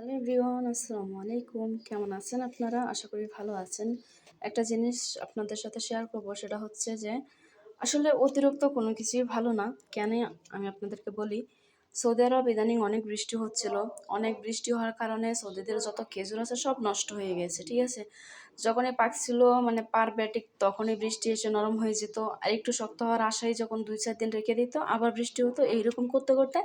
Hello everyone, আসসালামু আলাইকুম। কেমন আছেন আপনারা? আশা করি ভালো আছেন। একটা জিনিস আপনাদের সাথে শেয়ার করব, সেটা হচ্ছে যে, আসলে অতিরিক্ত কোনো কিছুই ভালো না। কেন আমি আপনাদেরকে বলি, সৌদি আরব ইদানিং অনেক বৃষ্টি হচ্ছিল। অনেক বৃষ্টি হওয়ার কারণে সৌদিদের যত খেজুর আছে সব নষ্ট হয়ে গেছে, ঠিক আছে? যখনই পাকছিল মানে পারবেটিক তখনই বৃষ্টি এসে নরম হয়ে যেত। আর একটু শক্ত হওয়ার আশায় যখন দুই, চার দিন রেখে দিত, আবার বৃষ্টি হতো। এইরকম করতে করতে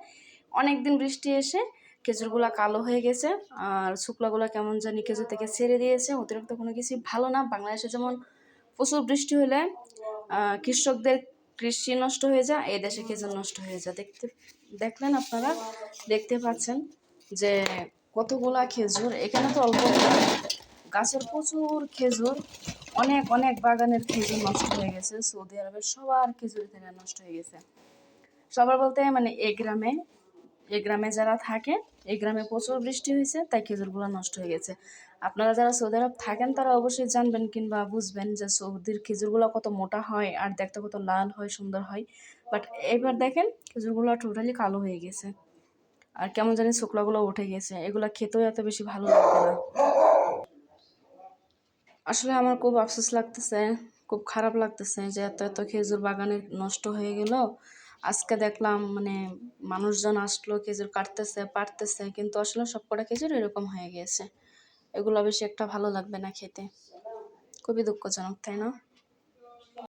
অনেক দিন বৃষ্টি এসে খেজুরগুলো কালো হয়ে গেছে, আর শুকলাগুলো কেমন জানি খেজুর থেকে ছেড়ে দিয়েছে, অতিরিক্ত কোনো কিছু ভালো না। বাংলাদেশে যেমন প্রচুর বৃষ্টি হলে কৃষকদের কৃষি নষ্ট হয়ে যায়, এই দেশে খেজুর নষ্ট হয়ে যায়। দেখতে, দেখলেন আপনারা, দেখতে পাচ্ছেন যে কতগুলা খেজুর, এখানে তো অল্প গাছের প্রচুর খেজুর, অনেক অনেক বাগানের খেজুর নষ্ট হয়ে গেছে। সৌদি আরবের সবার খেজুর থেকে নষ্ট হয়ে গেছে। সবার বলতে মানে এই গ্রামে এই গ্রামে যারা থাকে, এই গ্রামে প্রচুর বৃষ্টি হয়েছে, তাই খেজুরগুলো নষ্ট হয়ে গেছে। আপনারা যারা সৌদি আরব থাকেন, তারা অবশ্যই জানবেন কিংবা বুঝবেন যে সৌদির খেজুরগুলো কত মোটা হয় আর দেখতে কত লাল হয়, সুন্দর হয়। বাট এবার দেখেন, খেজুরগুলো টোটালি কালো হয়ে গেছে। আর কেমন জানি শুকলাগুলো উঠে গেছে। এগুলো খেতেও এত বেশি ভালো লাগবে না। আসলে আমার খুব আফসোস লাগতেছে, খুব খারাপ লাগতেছে যে এত এত খেজুর বাগানে নষ্ট হয়ে গেল। আজকে দেখলাম মানে মানুষজন আসলো, খেজুর কাটতেছে, পারতেছে, কিন্তু আসলে সবকটা খেজুর এরকম হয়ে গিয়েছে। এগুলো বেশি একটা ভালো লাগবে না খেতে। খুবই দুঃখজনক, তাই না?